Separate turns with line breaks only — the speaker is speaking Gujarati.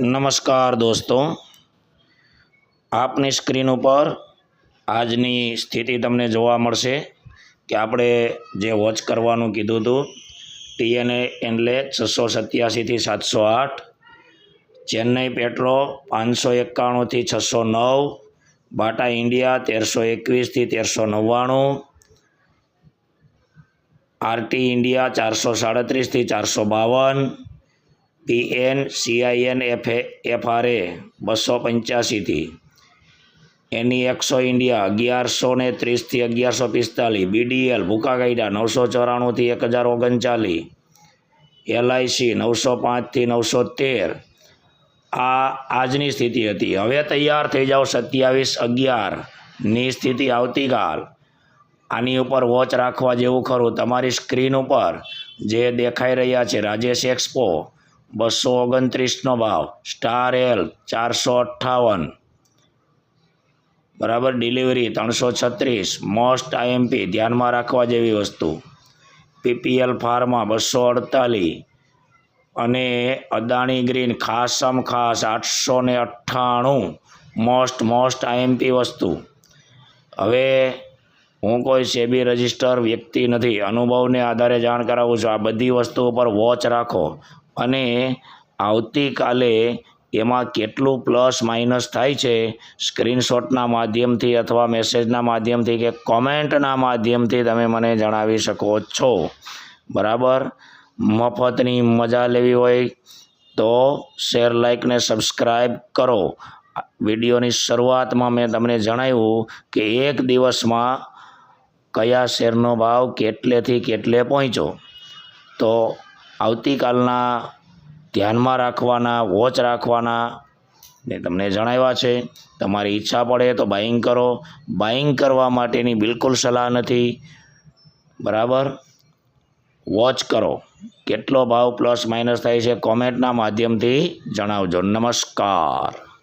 નમસ્કાર દોસ્તો. આપની સ્ક્રીન ઉપર આજની સ્થિતિ તમને જોવા મળશે કે આપણે જે વોચ કરવાનું કીધું હતું, ટીએનએ એટલે છસો સત્યાસીથી સાતસો આઠ, ચેન્નઈ પેટ્રો પાંચસો એકાણુંથી છસો નવ, બાટા ઇન્ડિયા તેરસો એકવીસથી તેરસો નવ્વાણું, આરટી ઇન્ડિયા ચારસો સાડત્રીસથી ચારસો બાવન પીએન સીઆઈએન એફ એફઆરએ બસો પંચ્યાસીથી. એની એકસો ઇન્ડિયા અગિયારસો ને ત્રીસથી અગિયારસો પિસ્તાલીસ બીડીએલ ભૂકા ગાયડા નવસો ચોરાણુંથી એક હજાર ઓગણચાલીસ એલઆઈસી, નવસો પાંચથી નવસો તેર આ આજની સ્થિતિ હતી. હવે તૈયાર થઈ જાઓ સત્યાવીસ અગિયારની સ્થિતિ આવતીકાલ. આની ઉપર વોચ રાખવા જેવું ખરું. તમારી સ્ક્રીન ઉપર જે દેખાઈ રહ્યા છે, રાજેશ એક્સપો બસો ઓગણત્રીસનો ભાવ. સ્ટાર એલ ચારસો અઠ્ઠાવન. બરાબર ડિલિવરી ત્રણસો છત્રીસ. મોસ્ટ આઈએમપી ધ્યાનમાં રાખવા જેવી વસ્તુ. પીપીએલ ફાર્મા બસો અડતાલીસ અને અદાણી ગ્રીન ખાસમ ખાસ આઠસો ને અઠ્ઠાણું. મોસ્ટ મોસ્ટ આઈએમપી વસ્તુ. હવે હું કોઈ સેબી રજિસ્ટર વ્યક્તિ નથી. અનુભવને આધારે જાણ કરાવું છું. આ બધી વસ્તુ ઉપર વોચ રાખો. અને આવતીકાલે એમાં કેટલું પ્લસ માઇનસ થાય છે? સ્ક્રીનશોટના માધ્યમથી અથવા મેસેજના માધ્યમથી કે કોમેન્ટના માધ્યમથી તમે મને જણાવી શકો છો. બરાબર? મફતની મજા લેવી હોય તો શેર લાઇકને સબસ્ક્રાઈબ કરો. વિડીયોની શરૂઆતમાં મેં તમને જણાવ્યું કે એક દિવસમાં કયા શેરનો ભાવ કેટલેથી કેટલે પહોંચ્યો? તો આવતીકાલના ધ્યાનમાં રાખવાના, વોચ રાખવાના ને તમને જણાવ્યા છે. તમારી ઈચ્છા પડે તો બાઇંગ કરો. બાઇંગ કરવા માટેની બિલકુલ સલાહ નથી. બરાબર? વોચ કરો. કેટલો ભાવ પ્લસ માઇનસ થાય છે? કોમેન્ટના માધ્યમથી જણાવજો. નમસ્કાર.